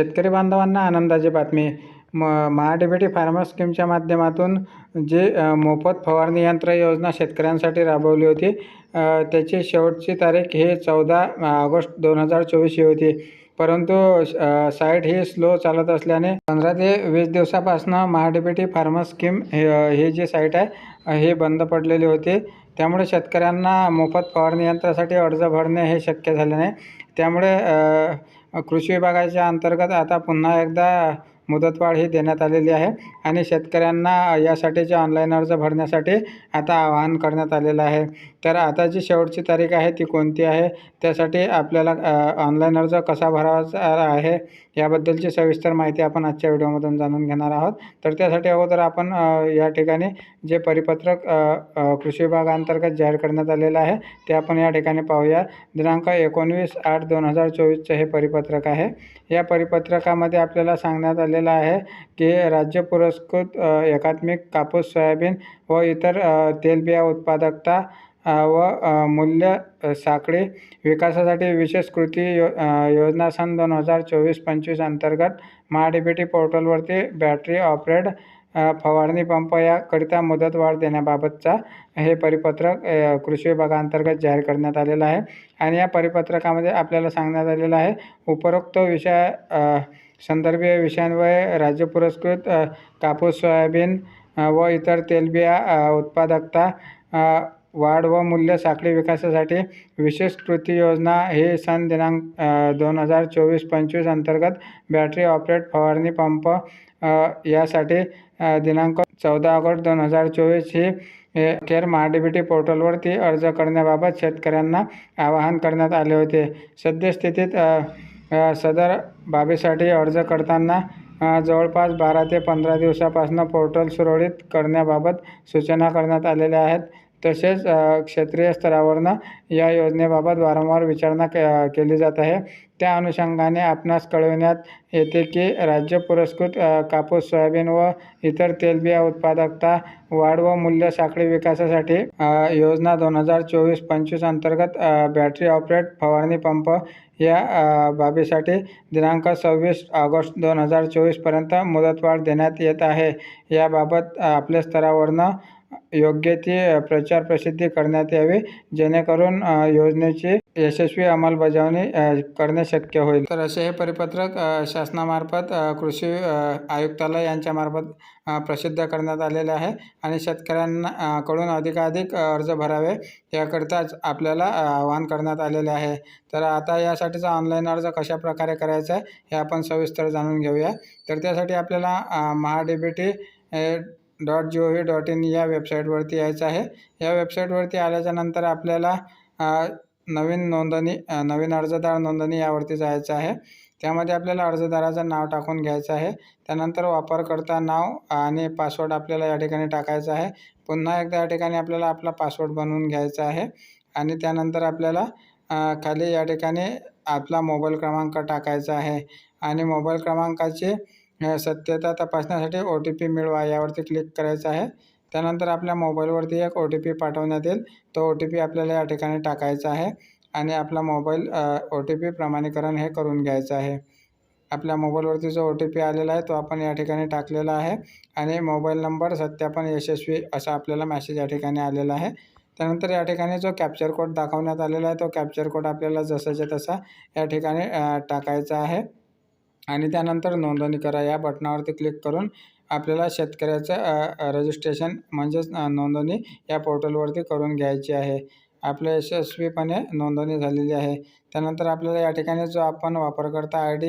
शेतकरी बांधवांना आनंदाची बातमी. म महाडीबीटी फार्मर स्कीमच्या माध्यमातून जे मोफत फवारणी यंत्र योजना शेतकऱ्यांसाठी राबवली होती त्याची शेवटची तारीख ही चौदा ऑगस्ट दोन हजार चोवीस ही होती. परंतु साईट ही स्लो चालत असल्याने पंधरा ते वीस दिवसापासून महाडीबीटी फार्मर स्कीम हे ही जी साईट आहे हे बंद पडलेली होती. त्यामुळे शेतकऱ्यांना मोफत फवारणी यंत्रासाठी अर्ज भरणे हे शक्य झाले नाही. त्यामुळे कृषी विभागाच्या अंतर्गत आता पुन्हा एकदा मुदतवाढ ही देण्यात आलेली आहे आणि शेतकऱ्यांना यासाठीचे ऑनलाईन अर्ज भरण्यासाठी आता आवाहन करण्यात आलेलं आहे. तर आता जी शेवटची तारीख आहे ती कोणती आहे? त्यासाठी आपल्याला ऑनलाईन अर्ज कसा भरावाचा आहे? याबद्दलची सविस्तर माहिती आपण आजच्या व्हिडिओमधून जाणून घेणार आहोत. तर त्यासाठी अगोदर आपण या ठिकाणी जे परिपत्रक कृषी विभागाअंतर्गत जाहीर करण्यात आलेलं आहे ते आपण या ठिकाणी पाहूया. दिनांक एकोणवीस आठ दोन हजार चोवीसचे हे परिपत्रक आहे. या परिपत्रकामध्ये आपल्याला सांगण्यात आलेलं आहे की राज्य पुरस्कृत एकात्मिक कापूस सोयाबीन व इतर तेलबिया उत्पादकता व मूल्य साखळी विकासासाठी विशेष कृती यो योजना सन दोन हजार चोवीस पंचवीस अंतर्गत महाडीबीटी पोर्टलवरती बॅटरी ऑपरेट फवारणी पंप याकरिता मुदतवाढ देण्याबाबतचा हे परिपत्रक कृषी विभागाअंतर्गत जाहीर करण्यात आलेलं आहे. आणि या परिपत्रकामध्ये आपल्याला सांगण्यात आलेलं आहे उपरोक्त विषय संदर्भीय विषयांवर राज्य पुरस्कृत कापूस सोयाबीन व इतर तेलबिया उत्पादकता वाढ व मूल्य साखळी विकासासाठी विशेष कृती योजना हे सन दिनांक दोन हजार चोवीस पंचवीस अंतर्गत बॅटरी ऑपरेट फवारणी पंप यासाठी दिनांक चौदा ऑगस्ट दोन हजार चोवीस ही हे अखेर महाडीबीटी पोर्टलवरती अर्ज करण्याबाबत शेतकऱ्यांना आवाहन करण्यात आले होते. सद्यस्थितीत सदर बाबीसाठी अर्ज करताना जवळपास बारा ते पंधरा दिवसापासून पोर्टल सुरळीत करण्याबाबत सूचना करण्यात आलेल्या आहेत. तसेच क्षेत्रीय स्तरावरनं या योजनेबाबत वारंवार विचारणा के केली जात आहे. त्या अनुषंगाने आपणास कळविण्यात येते की राज्य पुरस्कृत कापूस सोयाबीन व इतर तेलबिया उत्पादकता वाढ व मूल्य साखळी विकासासाठी योजना दोन हजार चोवीस पंचवीस अंतर्गत बॅटरी ऑपरेट फवारणी पंप या बाबीसाठी दिनांक सव्वीस ऑगस्ट दोन हजार चोवीसपर्यंत मुदतवाढ देण्यात येत आहे. याबाबत आपल्या स्तरावरनं योग्य ती प्रचार प्रसिद्धी करण्यात यावे जेणेकरून योजनेची यशस्वी अंमलबजावणी करणे शक्य होईल. तर असे हे परिपत्रक शासनामार्फत कृषी आयुक्तालय यांच्यामार्फत प्रसिद्ध करण्यात आलेले आहे आणि शेतकऱ्यांना कडून अधिकाधिक अर्ज भरावे याकरिताच आपल्याला आवाहन करण्यात आलेले आहे. तर आता यासाठीचा ऑनलाईन अर्ज कशा प्रकारे करायचा आहे हे आपण सविस्तर जाणून घेऊया. तर त्यासाठी आपल्याला MahaDBT dot G O V dot in या वेबसाईटवरती यायचं आहे. या वेबसाईटवरती आल्याच्यानंतर आपल्याला नवीन नोंदणी नवीन अर्जदार नोंदणी यावरती जायचं आहे. त्यामध्ये आपल्याला अर्जदाराचं नाव टाकून घ्यायचं आहे. त्यानंतर वापरकर्ता नाव आणि पासवर्ड आपल्याला या ठिकाणी टाकायचा आहे. पुन्हा एकदा या ठिकाणी आपल्याला आपला पासवर्ड बनवून घ्यायचा आहे. आणि त्यानंतर आपल्याला खाली या ठिकाणी आपला मोबाईल क्रमांक टाकायचा आहे. आणि मोबाईल क्रमांकाचे सत्यता तपासण्यासाठी ओ टी पी मिळवा यावरती क्लिक करायचं आहे. त्यानंतर आपल्या मोबाईलवरती एक ओ टी पी पाठवण्यात येईल. तो ओ टी पी आपल्याला या ठिकाणी टाकायचा आहे आणि आपला मोबाईल ओ टी पी प्रमाणीकरण हे करून घ्यायचं आहे. आपल्या मोबाईलवरती जो ओ टी पी आलेला आहे तो आपण या ठिकाणी टाकलेला आहे आणि मोबाईल नंबर सत्यापन यशस्वी असा आपल्याला मॅसेज या ठिकाणी आलेला आहे. त्यानंतर या ठिकाणी जो कॅप्चर कोड दाखवण्यात आलेला आहे तो कॅप्चर कोड आपल्याला जसाच्या तसा या ठिकाणी टाकायचा आहे. आणि त्यानंतर नोंदणी करा. या बटनावरती क्लिक करून आपल्याला शेतकऱ्याचं रजिस्ट्रेशन म्हणजेच नोंदणी या पोर्टलवरती करून घ्यायची आहे. आपल्या यशस्वीपणे नोंदणी झालेली आहे. त्यानंतर आपल्याला या ठिकाणी जो आपण वापरकर्ता आय डी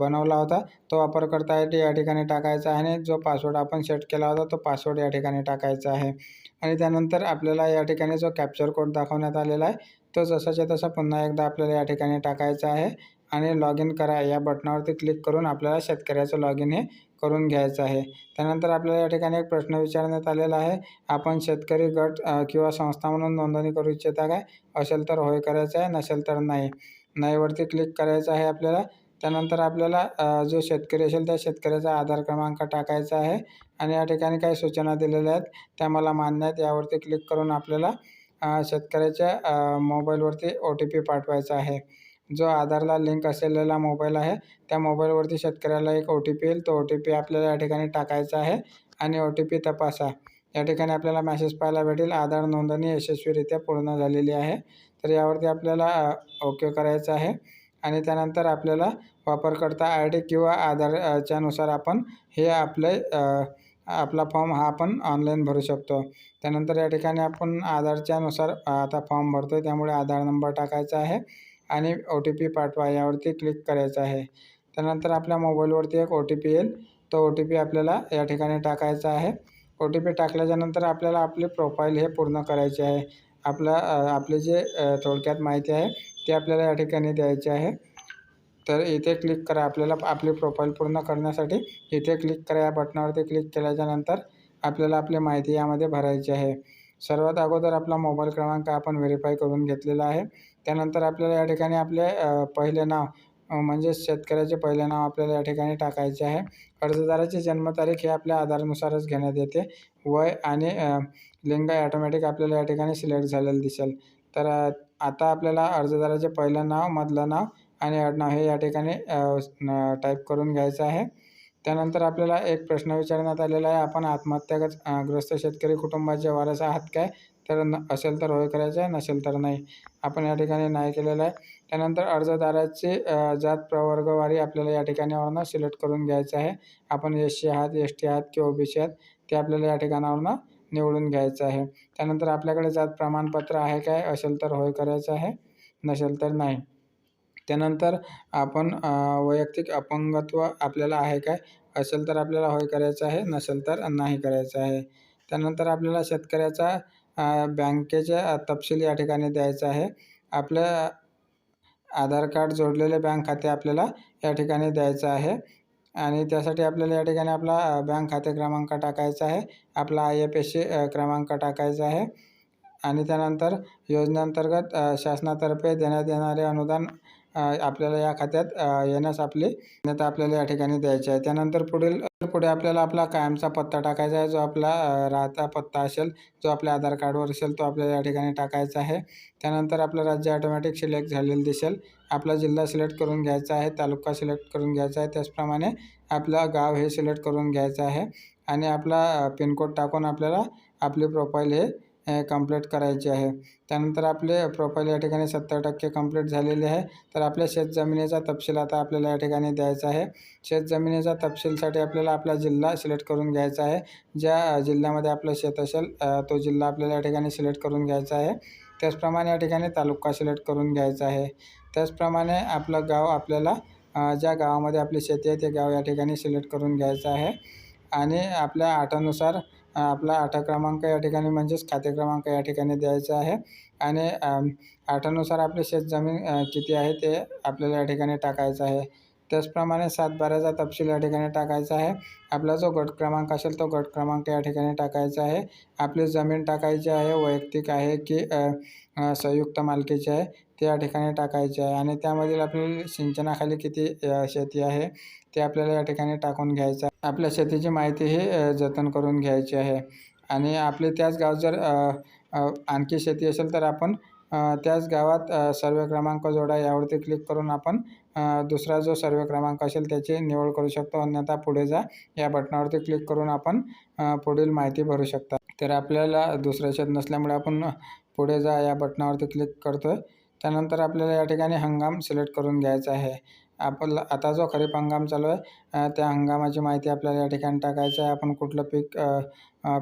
बनवला होता तो वापरकर्ता आय डी या ठिकाणी टाकायचा आहे आणि जो पासवर्ड आपण सेट केला होता तो पासवर्ड या ठिकाणी टाकायचा आहे. आणि त्यानंतर आपल्याला या ठिकाणी जो कॅप्चर कोड दाखवण्यात आलेला आहे तो जसाच्या तसा पुन्हा एकदा आपल्याला या ठिकाणी टाकायचा आहे. आणि लॉग इन करा. या बटनावरती क्लिक करून आपल्याला शेतकऱ्याचं लॉग इन हे करून घ्यायचं आहे. त्यानंतर आपल्याला या ठिकाणी एक प्रश्न विचारण्यात आलेला आहे. आपण शेतकरी गट किंवा संस्था म्हणून नोंदणी करू इच्छिता काय? असेल तर होय करायचं आहे नसेल तर नाही. नाहीवरती क्लिक करायचं आहे आपल्याला. त्यानंतर आपल्याला जो शेतकरी असेल त्या शेतकऱ्याचा आधार क्रमांक टाकायचा आहे. आणि या ठिकाणी काही सूचना दिलेल्या आहेत. त्या मला मान्य आहेत. यावरती क्लिक करून आपल्याला शेतकऱ्याच्या मोबाईलवरती ओ टी पी पाठवायचा आहे. जो आधारला लिंक असलेला मोबाईल आहे त्या मोबाईलवरती शेतकऱ्याला एक ओ टी पी येईल. तो ओ टी पी आपल्याला या ठिकाणी टाकायचा आहे आणि ओ टी पी तपासा. या ठिकाणी आपल्याला मॅसेज पाहायला भेटेल. आधार नोंदणी यशस्वीरित्या पूर्ण झालेली आहे. तर यावरती आपल्याला ओके करायचं आहे आणि त्यानंतर आपल्याला वापरकर्ता आय डी किंवा आधारच्या नुसार आपण हे आपले आपला फॉर्म हा आपण ऑनलाईन भरू शकतो. त्यानंतर या ठिकाणी आपण आधारच्यानुसार आता फॉर्म भरतो आहे त्यामुळे आधार नंबर टाकायचा आहे. आणि ओ टी पी पाठवा यावरती क्लिक करायचं आहे. त्यानंतर आपल्या मोबाईलवरती एक ओ टी पी येईल. तो ओ टी पी आपल्याला या ठिकाणी टाकायचा आहे. ओ टी पी टाकल्याच्यानंतर आपल्याला आपली प्रोफाईल हे पूर्ण करायचे आहे. आपला आपले जे थोडक्यात माहिती आहे ती आपल्याला या ठिकाणी द्यायची आहे. तर इथे क्लिक करा. आपल्याला आपली प्रोफाईल पूर्ण करण्यासाठी इथे क्लिक करा. या बटनावरती क्लिक केल्याच्यानंतर आपल्याला आपली माहिती यामध्ये भरायची आहे. सर्वात अगोदर आपला मोबाईल क्रमांक आपण व्हेरीफाय करून घेतलेला आहे. त्यानंतर आपल्याला या ठिकाणी आपले पहिले नाव म्हणजेच शेतकऱ्याचे पहिले नाव आपल्याला या ठिकाणी टाकायचे आहे. अर्जदाराची जन्मतारीख ही आपल्या आधारानुसारच घेण्यात येते. वय आणि लिंग ॲटोमॅटिक आपल्याला या ठिकाणी सिलेक्ट झालेलं दिसेल. तर आता आपल्याला अर्जदाराचे पहिलं नाव मधलं नाव आणि आडनाव हे या ठिकाणी टाईप करून घ्यायचं आहे. त्यानंतर आपल्याला एक प्रश्न विचारण्यात आलेला आहे. आपण आत्महत्या ग्रस्त शेतकरी कुटुंबाचे वारस आहात काय? तर न असेल तर होय करायचं आहे नसेल तर नाही. आपण या ठिकाणी नाही केलेलं आहे. त्यानंतर अर्जदाराची जात प्रवर्गवारी आपल्याला या ठिकाणावरनं सिलेक्ट करून घ्यायचं आहे. आपण एस सी आहात एस टी आहात किंवा ओ बी सी आहात ते आपल्याला या ठिकाणावरनं निवडून घ्यायचं आहे. त्यानंतर आपल्याकडे जात प्रमाणपत्र आहे काय असेल तर होय करायचं आहे नसेल तर नाही. त्यानंतर आपण वैयक्तिक अपंगत्व आपल्याला आहे काय असेल तर आपल्याला होय करायचं आहे नसेल तर नाही करायचं आहे. त्यानंतर आपल्याला शेतकऱ्याचा बँकेचा तपशील या ठिकाणी द्यायचा आहे. आपल्या आधार कार्ड जोडलेले बँक खाते आपल्याला या ठिकाणी द्यायचं आहे. आणि त्यासाठी आपल्याला या ठिकाणी आपला बँक खाते क्रमांक टाकायचा आहे. आपला आय एफ एस सी क्रमांक टाकायचा आहे. आणि त्यानंतर योजनेअंतर्गत शासनातर्फे देण्यात येणारे अनुदान आपल्याला या खात्यात येण्यास आपली मान्यता आपल्याला या ठिकाणी द्यायची आहे त्यानंतर पुढील पुढे आपल्याला आपला कायमचा पत्ता टाकायचा आहे जो आपला राहता पत्ता असेल जो आपल्या आधार कार्डवर असेल तो आपल्याला या ठिकाणी टाकायचा आहे. त्यानंतर आपलं राज्य ऑटोमॅटिक सिलेक्ट झालेलं दिसेल. आपला जिल्हा सिलेक्ट करून घ्यायचा आहे तालुका सिलेक्ट करून घ्यायचा आहे. त्याचप्रमाणे आपला गाव हे सिलेक्ट करून घ्यायचं आहे. आणि आपला पिनकोड टाकून आपल्याला आपली प्रोफाईल हे कंप्लीट करायची आहे. त्यानंतर आपले प्रोफाईल या ठिकाणी सत्तर टक्के कंप्लीट झालेले आहे. तर आपल्या शेतजमिनीचा तपशील आता आपल्याला या ठिकाणी द्यायचा आहे. शेतजमिनीचा तपशीलसाठी आपल्याला आपला जिल्हा सिलेक्ट करून घ्यायचा आहे. ज्या जिल्ह्यामध्ये आपलं शेत असेल तो जिल्हा आपल्याला या ठिकाणी सिलेक्ट करून घ्यायचा आहे. त्याचप्रमाणे या ठिकाणी तालुका सिलेक्ट करून घ्यायचा आहे. त्याचप्रमाणे आपलं गाव आपल्याला ज्या गावामध्ये आपली शेती आहे ते गाव या ठिकाणी सिलेक्ट करून घ्यायचं आहे. आणि आपल्या आठानुसार आपला आठा क्रमांक या ठिकाणी म्हणजेच खाते क्रमांक या ठिकाणी द्यायचा आहे. आणि आठानुसार आपली शेतजमीन किती आहे ते आपल्याला या ठिकाणी टाकायचं आहे. त्याचप्रमाणे सातबाऱ्याचा तपशील या ठिकाणी टाकायचा आहे. आपला जो गट क्रमांक असेल तो गट क्रमांक या ठिकाणी टाकायचा आहे. आपली जमीन टाकायची आहे वैयक्तिक आहे की संयुक्त मालकीची आहे. त्या ठिकाणी टाकायचे आहे. आणि त्यामधील आपली सिंचनाखाली किती शेती आहे ते आपल्याला या ठिकाणी टाकून घ्यायचं आहे. आपल्या शेतीची माहिती ही जतन करून घ्यायची आहे. आणि आपले त्याच गाव जर आणखी शेती असेल तर आपण त्याच गावात सर्वे क्रमांक जोडा. यावरती क्लिक करून आपण दुसरा जो सर्वे क्रमांक असेल त्याची निवड करू शकतो. अन्यथा पुढे जा. या बटनावरती क्लिक करून आपण पुढील माहिती भरू शकता. तर आपल्याला दुसरं शेत नसल्यामुळे आपण पुढे जा. या बटनावरती क्लिक करतो आहे त्यानंतर आपल्याला या ठिकाणी हंगाम सिलेक्ट करून घ्यायचा आहे. आपला आता जो खरीप हंगाम चालू आहे त्या हंगामाची माहिती आपल्याला या ठिकाणी टाकायचं आहे. आपण कुठलं पीक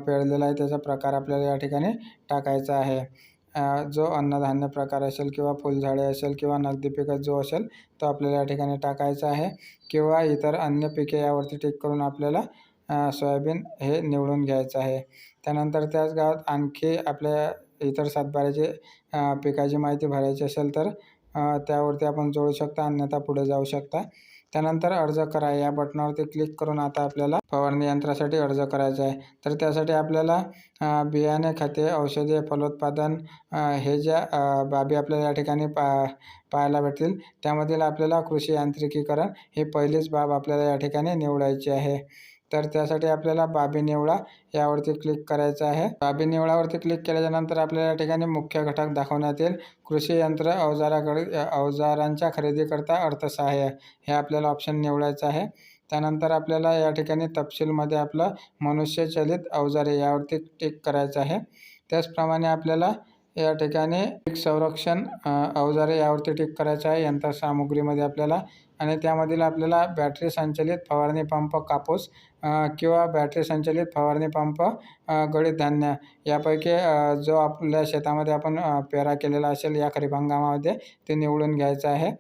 पेरलेलं आहे त्याचा प्रकार आपल्याला या ठिकाणी टाकायचा आहे. जो अन्नधान्य प्रकार असेल किंवा फुलझाडे असेल किंवा नगदी पिकं जो असेल तो आपल्याला या ठिकाणी टाकायचा आहे. किंवा इतर अन्य पिके यावरती टिक करून आपल्याला सोयाबीन हे निवडून घ्यायचं आहे. त्यानंतर त्याच गावात आणखी आपल्या इतर सातबाऱ्याचे पिकाची माहिती भरायची असेल तर त्यावरती आपण जोडू शकता अन्यथा पुढे जाऊ शकता. त्यानंतर अर्ज करा. या बटनावरती क्लिक करून आता आपल्याला फवारणी यंत्रासाठी अर्ज करायचा आहे. तर त्यासाठी आपल्याला बियाणे खते औषधे फलोत्पादन हे ज्या बाबी आपल्याला या ठिकाणी पा पाहायला भेटतील त्यामधील आपल्याला कृषी यांत्रिकीकरण ही पहिलीच बाब आपल्याला या ठिकाणी निवडायची आहे. तर त्यासाठी आपल्याला बाबी निवडा यावरती क्लिक करायचं आहे. बाबी निवडावरती क्लिक केल्याच्यानंतर आपल्याला या ठिकाणी मुख्य घटक दाखवण्यात येईल. कृषी यंत्र अवजाराकडे अवजारांच्या खरेदीकरता अर्थसहाय्य हे आपल्याला ऑप्शन निवडायचं आहे. त्यानंतर आपल्याला या ठिकाणी तपशीलमध्ये आपलं मनुष्यचलित अवजारे यावरती टिक करायचं आहे. त्याचप्रमाणे आपल्याला या ठिकाणी पीक संरक्षण अवजारे यावरती टिक करायचं आहे. यंत्रसामुग्रीमध्ये आपल्याला आणि त्यामधील आपल्याला बॅटरी संचलित फवारणी पंप कापूस किंवा बॅटरी संचलित फवारणी पंप गळीत धान्य यापैकी जो आपल्या शेतामध्ये आपण पेरा केलेला असेल या खरीप हंगामामध्ये ते निवडून घ्यायचं आहे.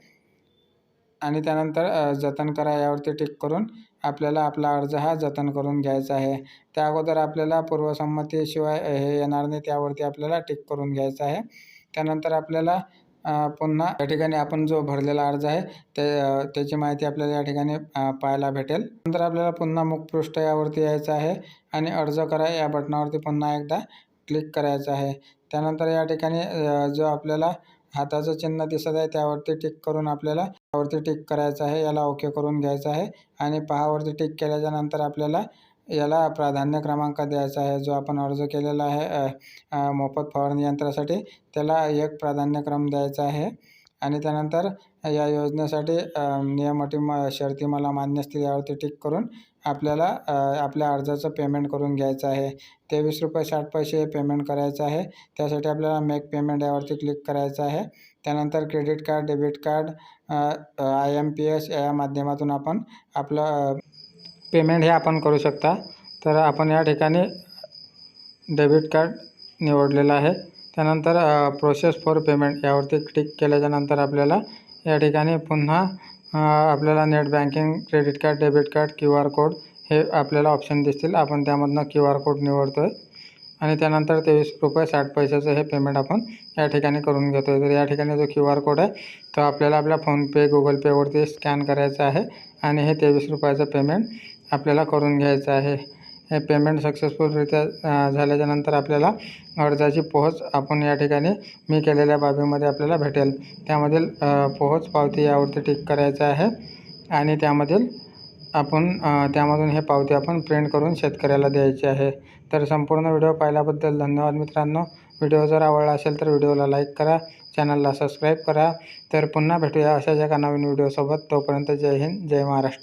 आणि त्यानंतर जतन करा यावरती टिक करून आपल्याला आपला अर्ज हा जतन करून घ्यायचा आहे. त्या अगोदर आपल्याला पूर्वसंमतीशिवाय हे येणार नाही त्यावरती आपल्याला टिक करून घ्यायचं आहे. त्यानंतर आपल्याला पुन्हा या ठिकाणी आपण जो भरलेला अर्ज आहे ते त्याची माहिती आपल्याला या ठिकाणी पाहायला भेटेल. नंतर आपल्याला पुन्हा मुखपृष्ठ यावरती यायचं आहे आणि अर्ज करा या बटनावरती पुन्हा एकदा क्लिक करायचं आहे. त्यानंतर या ठिकाणी जो आपल्याला हाताचं चिन्ह दिसत आहे त्यावरती टिक करून आपल्याला त्यावरती टिक करायचं आहे याला ओके करून घ्यायचं आहे आणि पहावरती टिक केल्याच्यानंतर आपल्याला याला प्राधान्य क्रमांक द्यायचा आहे जो आपण अर्ज केलेला आहे मोफत फवारणी यंत्रासाठी त्याला एक प्राधान्यक्रम द्यायचा आहे आणि त्यानंतर या योजनेसाठी नियम अटी म शर्ती मला मान्य असतील यावरती टिक करून आपल्याला आपल्या अर्जाचं पेमेंट करून घ्यायचं आहे. तेवीस रुपये साठ पैसे हे पेमेंट करायचं आहे. त्यासाठी आपल्याला मेक पेमेंट यावरती क्लिक करायचं आहे. त्यानंतर credit card debit card I M P S या माध्यमातून आपण आपलं पेमेंट हे आपण करू शकता. तर आपण या ठिकाणी डेबिट कार्ड निवडलेलं आहे. त्यानंतर प्रोसेस फॉर पेमेंट यावरती क्लिक केल्याच्यानंतर आपल्याला या ठिकाणी पुन्हा आपल्याला net banking credit card debit card Q R code हे आपल्याला ऑप्शन दिसतील. आपण त्यामधनं क्यू आर कोड निवडतो आहे आणि त्यानंतर तेवीस रुपये साठ पैशाचं हे पेमेंट आपण या ठिकाणी करून घेतो आहे तर या ठिकाणी जो क्यू आर कोड आहे तो आपल्याला आपल्या फोनपे गुगल पेवरती स्कॅन करायचा आहे. आणि हे तेवीस रुपयाचं पेमेंट आपल्याला करून घ्यायचं आहे. हे पेमेंट सक्सेसफुलरित्या झाल्याच्यानंतर आपल्याला अर्जाची पोहोच आपण या ठिकाणी मी केलेल्या बाबीमध्ये आपल्याला भेटेल. त्यामधील पोहोच पावती यावरती टिक करायचं आहे आणि त्यामधील आपण त्यामधून हे पावती आपण प्रिंट करून शेतकऱ्याला द्यायची आहे. तर संपूर्ण व्हिडिओ पाहिल्याबद्दल धन्यवाद मित्रांनो. व्हिडिओ जर आवडला असेल तर व्हिडिओला लाईक करा चॅनलला सबस्क्राईब करा. तर पुन्हा भेटूया अशाच एका नवीन व्हिडिओसोबत. तोपर्यंत जय हिंद जय महाराष्ट्र.